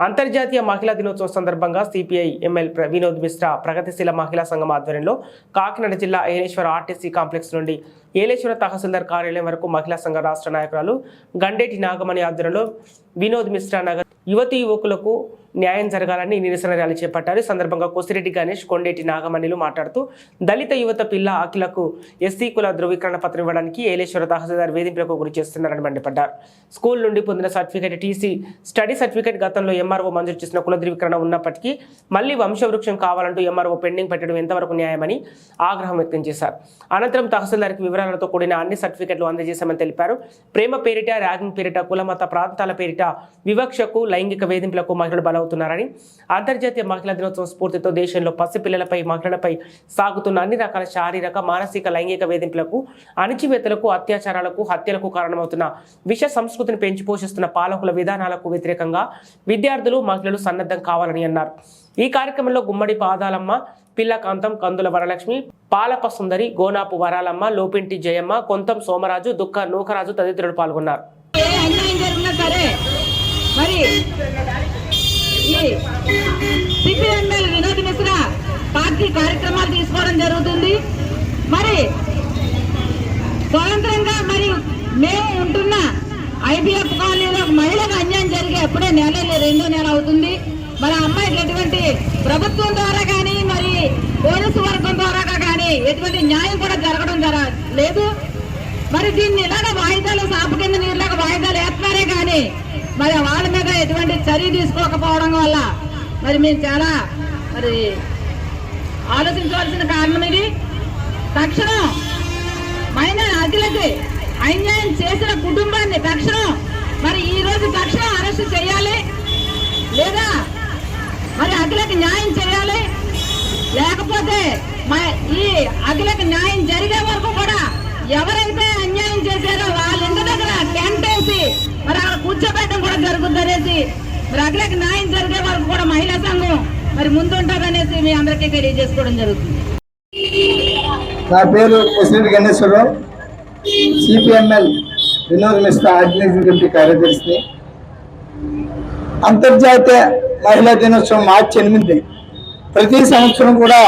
అంతర్జాతీయ మహిళా దినోత్సవం సందర్భంగా సిపిఐ ఎంఎల్ ప్ర- వినోద్ మిశ్రా ప్రగతిశీల మహిళా సంఘం ఆధ్వర్యంలో కాకినాడ జిల్లా ఏలేశ్వర ఆర్టీసీ కాంప్లెక్స్ నుండి ఏలేశ్వర తహసీల్దార్ కార్యాలయం వరకు మహిళా సంఘ రాష్ట్ర నాయకురాలు గండేటి నాగమణి ఆధ్వర్యంలో వినోద్ మిశ్రా నగర్ యువతి యువకులకు న్యాయం జరగాలని నిరసన ర్యాలీ చేపట్టారు. ఈ సందర్భంగా కోసిరెడ్డి గణేష్ కొండేటి నాగమణిలు మాట్లాడుతూ దళిత యువత పిల్ల ఆకిలకు ఎస్సీ కుల ధృవీకరణ పత్రం ఇవ్వడానికి ఏలేశ్వర తహసీల్దార్ వేధింపులకు గురి చేస్తున్నారని మండిపడ్డారు. స్కూల్ నుండి పొందిన సర్టిఫికేట్ టీసీ స్టడీ సర్టిఫికేట్ గతంలో ఎంఆర్ఓ మంజూరు చేసిన కుల ధృవీకరణ ఉన్నప్పటికీ మళ్ళీ వంశవృక్షం కావాలంటూ ఎంఆర్ఓ పెండింగ్ పెట్టడం ఎంతవరకు న్యాయమని ఆగ్రహం వ్యక్తం చేశారు. అనంతరం తహసీల్దార్కి వివరాలతో కూడిన అన్ని సర్టిఫికెట్లు అందజేశామని తెలిపారు. ప్రేమ పేరిట ర్యాగింగ్ పేరిట కులమత ప్రాంతాల పేరిట వివక్షకు లైంగిక వేధింపులకు మహిళలు అవుతున్నారని అంతర్జాతీయ మహిళా దినోత్సవం స్ఫూర్తితో దేశంలో పసిపిల్లలపై మహిళలపై సాగుతున్న అన్ని రకాల శారీరక మానసిక లైంగిక వేధింపులకు అణచివేతలకు అత్యాచారాలకు హత్యలకు కారణమవుతున్న విష సంస్కృతిని పెంచి పోషిస్తున్న పాలకుల విధానాలకు వ్యతిరేకంగా విద్యార్థులు మహిళలు సన్నద్ధం కావాలని అన్నారు. ఈ కార్యక్రమంలో గుమ్మడి పాదాలమ్మ పిల్లకాంతం కందుల వరలక్ష్మి పాలప సుందరి గోనాపు వరాలమ్మ లోపింటి జయమ్మ కొంతం సోమరాజు దుఃఖ నూకరాజు తదితరులు పాల్గొన్నారు. ఈ సిపిఎంఎల్ వినోద్ మిశ్రా పార్టీ కార్యక్రమాలు తీసుకోవడం జరుగుతుంది. మరి స్వతంత్రంగా మరి మేము ఉంటున్న ఐబిఎఫ్ కాలనీలో మహిళకు అన్యాయం జరిగే అప్పుడే నెల లే- రెండో నెల అవుతుంది. మరి అమ్మాయికి ఎటువంటి ప్రభుత్వం ద్వారా కానీ మరి పోలీసు వర్గం ద్వారా కానీ ఎటువంటి న్యాయం కూడా జరగడం జర లేదు. మరి దీన్ని ఇలాగ వాయిదాలు సాపు కింద నీళ్ళగా వాయిదాలు వేస్తున్నారే కానీ మరి వాళ్ళ మీద ఎటువంటి చర్య తీసుకోకపోవడం వల్ల మరి మేము చాలా మరి ఆలోచించవలసిన కారణం ఇది. తక్షణం మైనర్ అఖిలకి అన్యాయం చేసిన కుటుంబాన్ని తక్షణం మరి ఈ రోజు తక్షణం అరెస్ట్ చేయాలి. లేదా మరి అఖిలకి న్యాయం చేయాలి. లేకపోతే ఈ అఖిలకి న్యాయం జరిగే వరకు కూడా ఎవరైతే అన్యాయం చేశారో కూర్చోబెట్టడం కూడా జరుగుతుంది అనేసి మరి అఖిలకి న్యాయం జరిగే వరకు కూడా మహిళా సంఘం మరి ముందుంటారనేసి మీ అందరికీ తెలియజేసుకోవడం జరుగుతుంది. నా పేరు president Ganeshwararao. CPML Vinod Mishra organising committee కార్యదర్శిని. అంతర్జాతీయ మహిళా దినోత్సవం మార్చి ఎనిమిది. ప్రతి సంవత్సరం కూడా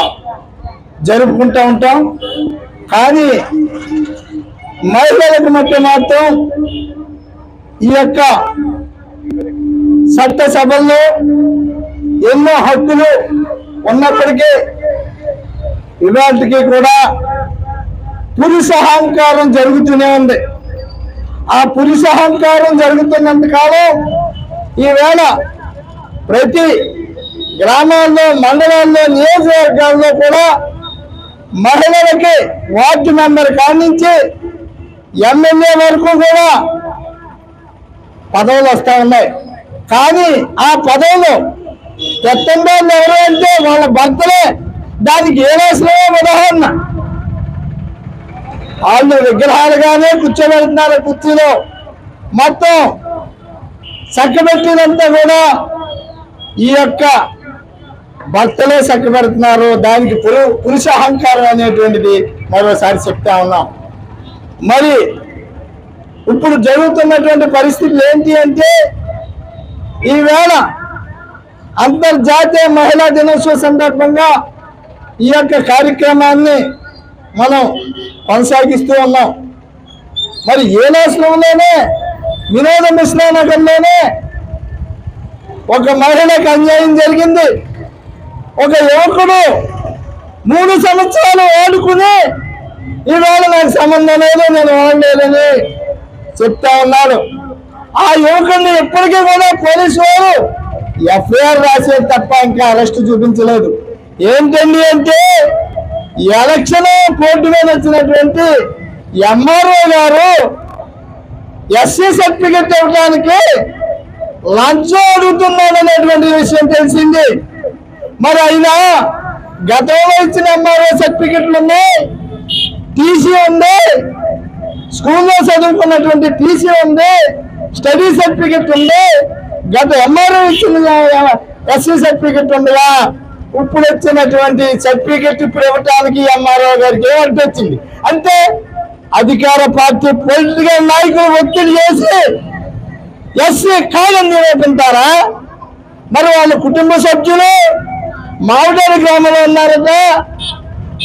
జరుపుకుంటూ ఉంటాం. కానీ మహిళలకు మధ్య మాత్రం ఈ యొక్క చట్ట సభల్లో ఎన్నో హక్కులు ఉన్నప్పటికీ ఇవాటికి కూడా పురుష అహంకారం జరుగుతూనే ఉంది. ఆ పురుష అహంకారం జరుగుతున్నంత కాలం ఈవేళ ప్రతి గ్రామాల్లో మండలాల్లో నియోజకవర్గాల్లో కూడా మహిళలకి వార్డు మెంబర్ కానించి ఎమ్మెల్యే వరకు కూడా పదవులు వస్తూ ఉన్నాయి. కానీ ఆ పదవులు పెత్తందారులు ఎవరు అంటే వాళ్ళ భర్తలే దానికి ఏ రాసిన ఉదాహరణ? వాళ్ళు విగ్రహాలుగానే కూర్చోబెడుతున్నారు కుర్చీలో. మొత్తం చక్కబెట్టినంతా కూడా ఈ యొక్క భర్తలే చక్కబెడుతున్నారు. దానికి పురు పురుష అహంకారం అనేటువంటిది మరోసారి చెప్తా ఉన్నాం. మరి ఇప్పుడు జరుగుతున్నటువంటి పరిస్థితులు ఏంటి అంటే ఈవేళ అంతర్జాతీయ మహిళా దినోత్సవ సందర్భంగా ఈ యొక్క కార్యక్రమాన్ని మనం కొనసాగిస్తూ ఉన్నాం. మరి ఏ రాష్ట్రంలోనే వినోద మిశ్రానగర్లోనే ఒక మహిళకు అన్యాయం జరిగింది. ఒక యువకుడు మూడు సంవత్సరాలు వాడుకుని ఈవేళ నాకు సంబంధం లేదు నేను వాడలేదని చెప్తా ఉన్నాడు ఆ యువకుడిని ఇప్పటికీ కూడా పోలీసు వారు ఎఫ్ఐఆర్ రాసేది తప్ప ఇంకా అరెస్ట్ చూపించలేదు. ఏంటండి అంటే ఎలక్షన్ కోర్టు మీద వచ్చినటువంటి ఎంఆర్ఓ గారు ఎస్సీ సర్టిఫికెట్ ఇవ్వడానికి లంచం అడుగుతున్నాడు అనేటువంటి విషయం తెలిసింది. మరి అయినా గతంలో ఇచ్చిన ఎంఆర్ఓ సర్టిఫికెట్లు ఉన్నాయి. టీసీ ఉంది. స్కూల్లో చదువుకున్నటువంటి టీసీ ఉంది స్టడీ సర్టిఫికెట్ ఉంది గత ఎంఆర్ఓ ఇచ్చిన ఎస్సీ సర్టిఫికెట్ ఉందిగా. ఇప్పుడు వచ్చినటువంటి సర్టిఫికెట్ ఇప్పుడు ఇవ్వటానికి ఎంఆర్ఓ గారికి ఏమంటే వచ్చింది. అంటే అధికార పార్టీ పొలిటికల్ నాయకులు ఒత్తిడి చేసి ఎస్సీ కాలం నిలబెట్టారా మరి వాళ్ళ కుటుంబ సభ్యులు మామిడారి గ్రామంలో ఉన్నారట.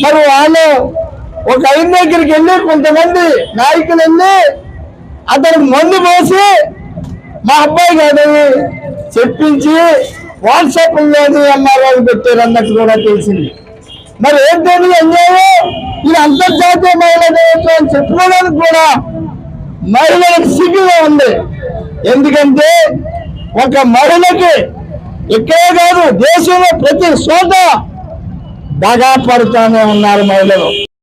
మరి వాళ్ళు ఒక ఆయన దగ్గరికి వెళ్ళి కొంతమంది నాయకులు వెళ్ళి అతనికి మందు పోసి మా అబ్బాయి కాదని చెప్పించి వాట్సాప్ లేదు ఎంఆర్ఓ పెట్టారు అన్నట్టు కూడా తెలిసింది. మరి ఏంటని అన్యాయం? ఇది అంతర్జాతీయ మహిళా దినోత్సవం అని చెప్పుకోవడానికి కూడా మహిళలకు సిగ్గుగా ఉంది. ఎందుకంటే ఒక మహిళకి ఇక్కడే కాదు దేశంలో ప్రతి చోట బాగా పడుతూనే ఉన్నారు మహిళలు.